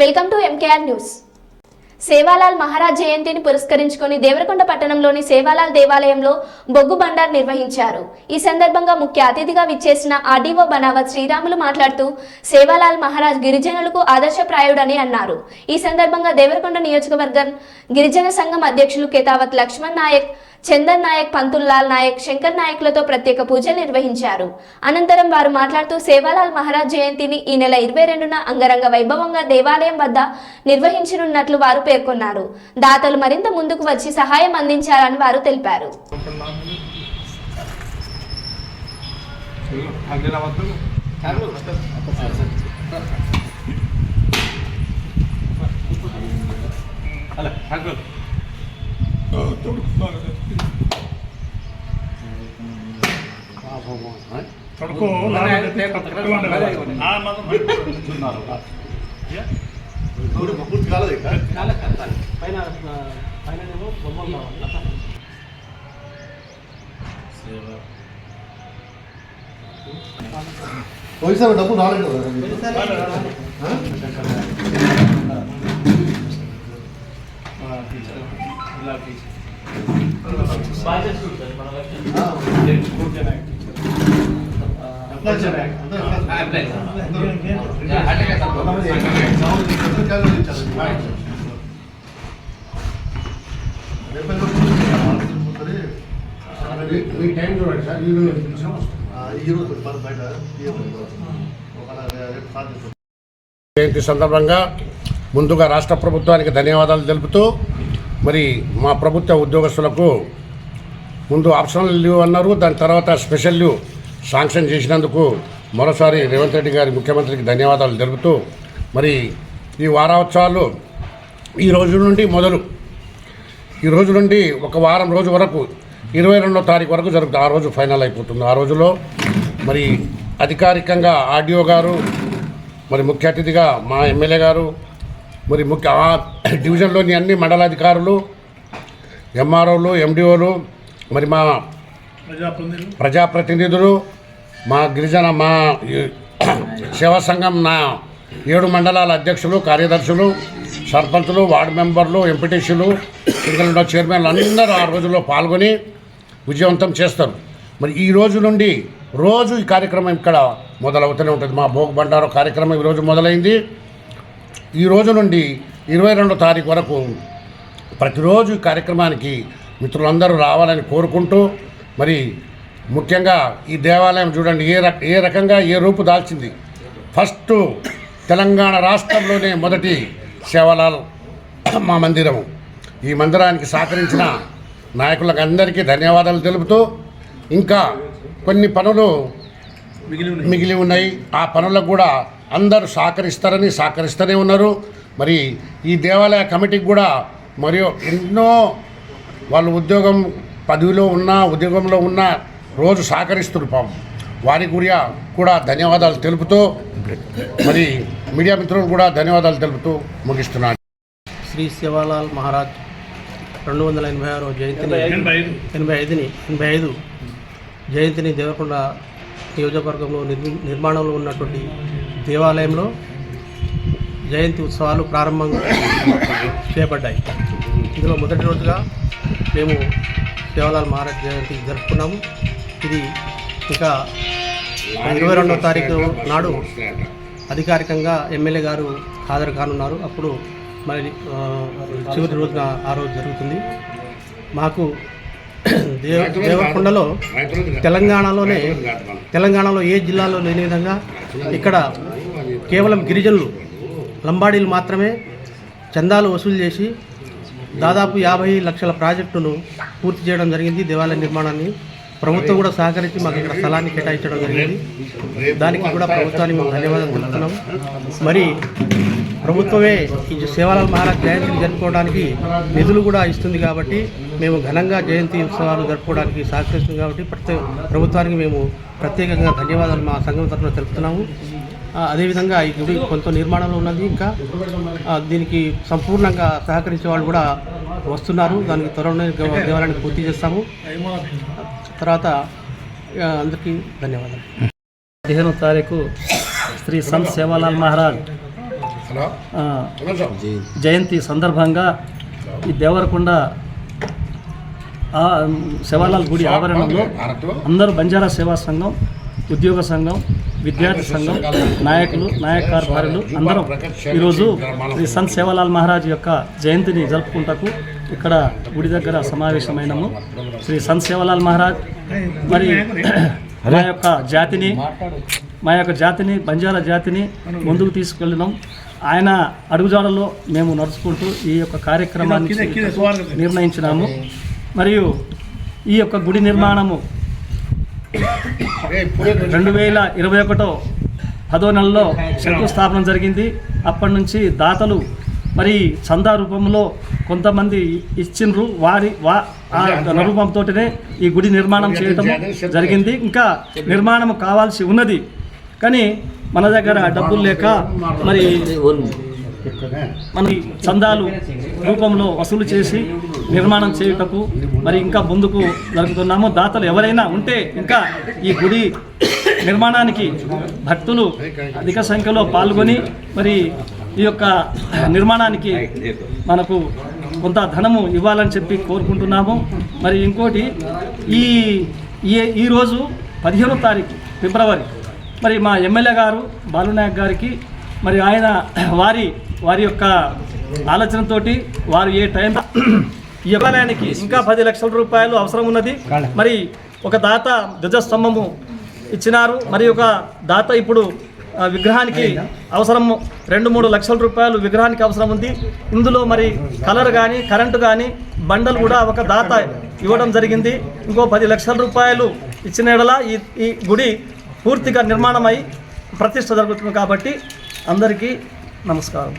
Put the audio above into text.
Welcome to MKR news Sevalal Maharaj జయంతిని పురస్కరించుకొని దేవరకొండ పట్టణంలోని సేవాలాల్ దేవాలయంలో బొగ్గు బండార్ నిర్వహించారు. ఈ సందర్భంగా ముఖ్య అతిథిగా విచ్చేసిన ఆర్డీఓ బనావత్ శ్రీరాములు మాట్లాడుతూ సేవాలాల్ మహారాజ్ గిరిజనులకు ఆదర్శప్రాయుడని అన్నారు. ఈ సందర్భంగా దేవరకొండ నియోజకవర్గం గిరిజన సంఘం అధ్యక్షులు కేతావత్ లక్ష్మణ్ నాయక్ చందన్ నాయక్ పంతుల్లాల్ నాయక్ శంకర్ నాయక్లతో ప్రత్యేక పూజలు నిర్వహించారు. అనంతరం వారు మాట్లాడుతూ సేవాలాల్ మహారాజ్ జయంతిని ఈ నెల ఇరవై రెండున అంగరంగ వైభవంగా దేవాలయం వద్ద నిర్వహించనున్నట్లు వారు పేర్కొన్నారు. దాతలు మరింత ముందుకు వచ్చి సహాయం అందించారని వారు తెలిపారు. తడుకో పూర్తి కాలేదు పైన పైన బొమ్మలు కావాలి పోయిసారి డబ్బు రాలేదు కదా మీకు? బాగా చేస్తుంది సార్ మన వైపు. ఆ? అప్లై చేయండి. అప్లై. కొంతమంది ఎక్కడ క్యాలరీ ఇచ్చారు. రేపు ఎల్లుండి ముందరే, మీ టైం చూడండి సార్ బయట జయంతి సందర్భంగా ముందుగా రాష్ట్ర ప్రభుత్వానికి ధన్యవాదాలు తెలుపుతూ మరి మా ప్రభుత్వ ఉద్యోగస్తులకు ముందు ఆప్షనల్ లీవ్ అన్నారు దాని తర్వాత స్పెషల్ లీవ్ శాంక్షన్ చేసినందుకు మరోసారి రేవంత్ రెడ్డి గారి ముఖ్యమంత్రికి ధన్యవాదాలు తెలుపుతూ మరి ఈ వారోత్సవాలు ఈ రోజు నుండి మొదలు. ఈ రోజు నుండి ఒక వారం రోజు వరకు ఇరవై రెండో తారీఖు వరకు జరుగుతుంది. ఆ రోజు ఫైనల్ అయిపోతుంది. ఆ రోజులో మరి అధికారికంగా ఆర్డీఓ గారు మరి ముఖ్య అతిథిగా మా ఎమ్మెల్యే గారు మరి ముఖ్య డివిజన్లోని అన్ని మండలాధికారులు ఎంఆర్ఓలు ఎండిఓలు మరి మా ప్రజాప్రతినిధులు. మా గిరిజన మా సేవా సంఘం నా ఏడు మండలాల అధ్యక్షులు కార్యదర్శులు సర్పంచులు వార్డు మెంబర్లు ఎంపీటీసీలు ఇంకా చైర్మన్లు అందరూ ఆ రోజుల్లో పాల్గొని విజయవంతం చేస్తారు. మరి ఈ రోజు నుండి రోజు ఈ కార్యక్రమం ఇక్కడ మొదలవుతూనే ఉంటుంది. మా భోగ బండారు కార్యక్రమం ఈరోజు మొదలైంది. ఈ రోజు నుండి ఇరవై రెండో తారీఖు వరకు ప్రతిరోజు ఈ కార్యక్రమానికి మిత్రులందరూ రావాలని కోరుకుంటూ మరి ముఖ్యంగా ఈ దేవాలయం చూడండి ఏ రక ఏ రకంగా ఏ రూపు దాల్చింది. ఫస్ట్ తెలంగాణ రాష్ట్రంలోనే మొదటి సేవలాల్ మా మందిరము. ఈ మందిరానికి సహకరించిన నాయకులకు అందరికీ ధన్యవాదాలు తెలుపుతూ ఇంకా కొన్ని పనులు మిగిలి ఉన్నాయి. ఆ పనులకు కూడా అందరూ సహకరిస్తారని సహకరిస్తూనే ఉన్నారు. మరి ఈ దేవాలయ కమిటీకి కూడా మరియు ఎన్నో వాళ్ళు ఉద్యోగం పదవిలో ఉన్న ఉద్యోగంలో ఉన్న రోజు సహకరిస్తున్నారు పాము వారి గురియా కూడా ధన్యవాదాలు తెలుపుతూ మరి మీడియా మిత్రులు కూడా ధన్యవాదాలు తెలుపుతూ ముగిస్తున్నాను. శ్రీ శివలాల్ మహారాజ్ రెండు వందల ఎనభై ఆరు జయంతిని ఎనభై ఐదుని ఎనభై ఐదు జయంతిని దేవరకొండ నియోజకవర్గంలో నిర్మి నిర్మాణంలో ఉన్నటువంటి దేవాలయంలో జయంతి ఉత్సవాలు ప్రారంభం చేయబడ్డాయి ఇందులో మొదటి రోజుగా మేము సేవలాల్ మహారాజ్ జయంతి జరుపుకున్నాము. ఇది ఇంకా ఇరవై రెండవ తారీఖు నాడు అధికారికంగా ఎమ్మెల్యే గారు హాజరు కానున్నారు. అప్పుడు మరి చివరి రోజున ఆ రోజు జరుగుతుంది. మాకు దేవ దేవరకొండలో తెలంగాణలోనే తెలంగాణలో ఏ జిల్లాలో లేని విధంగా ఇక్కడ కేవలం గిరిజనులు లంబాడీలు మాత్రమే చందాలు వసూలు చేసి దాదాపు యాభై లక్షల ప్రాజెక్టును పూర్తి చేయడం జరిగింది. దేవాలయ నిర్మాణాన్ని ప్రభుత్వం కూడా సహకరించి మాకు ఇక్కడ స్థలాన్ని కేటాయించడం జరిగింది. దానికి కూడా ప్రభుత్వానికి మేము ధన్యవాదాలు తెలుపుతున్నాం. మరి ప్రభుత్వమే ఈ సేవాలాల్ మహారాజ్ జయంతిని జరుపుకోవడానికి నిధులు కూడా ఇస్తుంది కాబట్టి మేము ఘనంగా జయంతి ఉత్సవాలు జరుపుకోవడానికి సహకరిస్తుంది కాబట్టి ప్రభుత్వానికి మేము ప్రత్యేకంగా ధన్యవాదాలు మా సంఘం తరఫున తెలుపుతున్నాము. అదేవిధంగా ఈ గుడి కొంత నిర్మాణంలో ఉన్నది. ఇంకా ఆ, దీనికి సంపూర్ణంగా సహకరించే వాళ్ళు కూడా వస్తున్నారు. దానికి త్వరలోనే దేవ- దేవాలయాన్ని పూర్తి చేస్తాము. తర్వాత అందరికీ ధన్యవాదాలు. పదిహేనో తారీఖు శ్రీ సంత్ సేవాలాల్ మహారాజ్. జయంతి సందర్భంగా ఈ దేవరకొండ ఆ, శివాలాల్ గుడి ఆవరణలో అందరూ బంజారా సేవా సంఘం ఉద్యోగ సంఘం విద్యార్థి సంఘం నాయకులు నాయకార్భారులు అందరం ఈరోజు శ్రీ సంత్ సేవాలాల్ మహారాజ్ యొక్క జయంతిని జరుపుకుంటకు ఇక్కడ గుడి దగ్గర సమావేశమైనము. శ్రీ సంత్ సేవాలాల్ మహారాజ్ మరి మా యొక్క జాతిని మా యొక్క జాతిని బంజారా జాతిని ముందుకు తీసుకెళ్ళినాం. ఆయన అడుగుజాడలో మేము నడుచుకుంటూ ఈ యొక్క కార్యక్రమాన్ని నిర్ణయించినాము. మరియు ఈ యొక్క గుడి నిర్మాణము రెండు వేల ఇరవై ఒకటో పదో నెలలో శంకుస్థాపన జరిగింది. అప్పటి నుంచి దాతలు మరి చందా రూపంలో కొంతమంది ఇచ్చిండ్రు. వారి వా రూపంతోనే ఈ గుడి నిర్మాణం చేయటం జరిగింది. ఇంకా నిర్మాణం కావాల్సి ఉన్నది. కానీ మన దగ్గర డబ్బులు లేక మరి మనకి చందాలు రూపంలో వసూలు చేసి నిర్మాణం చేయుటకు మరి ఇంకా ముందుకు జరుపుతున్నాము దాతలు ఎవరైనా ఉంటే ఇంకా ఈ గుడి నిర్మాణానికి భక్తులు అధిక సంఖ్యలో పాల్గొని మరి ఈ యొక్క నిర్మాణానికి మనకు కొంత ధనము ఇవ్వాలని చెప్పి కోరుకుంటున్నాము. మరి ఇంకోటి ఈ ఈ- ఈరోజు పదిహేనో తారీఖు ఫిబ్రవరి మరి మా ఎమ్మెల్యే గారు బాలునాయక్ గారికి మరి ఆయన వారి వారి యొక్క ఆలోచనతోటి వారు ఏ టైం దేవాలయానికి ఇంకా పది లక్షల రూపాయలు అవసరం ఉన్నది. మరి ఒక దాత ధ్వజస్తంభము ఇచ్చినారు. మరి ఒక దాత ఇప్పుడు విగ్రహానికి అవసరము రెండు మూడు లక్షల రూపాయలు విగ్రహానికి అవసరం ఉంది. ఇందులో మరి కలర్ కానీ కరెంటు కానీ బండలు కూడా ఒక దాత ఇవ్వడం జరిగింది. ఇంకో పది లక్షల రూపాయలు ఇచ్చిన యెడల ఈ ఈ గుడి పూర్తిగా నిర్మాణమై ప్రతిష్ట జరుగుతుంది కాబట్టి అందరికీ నమస్కారం.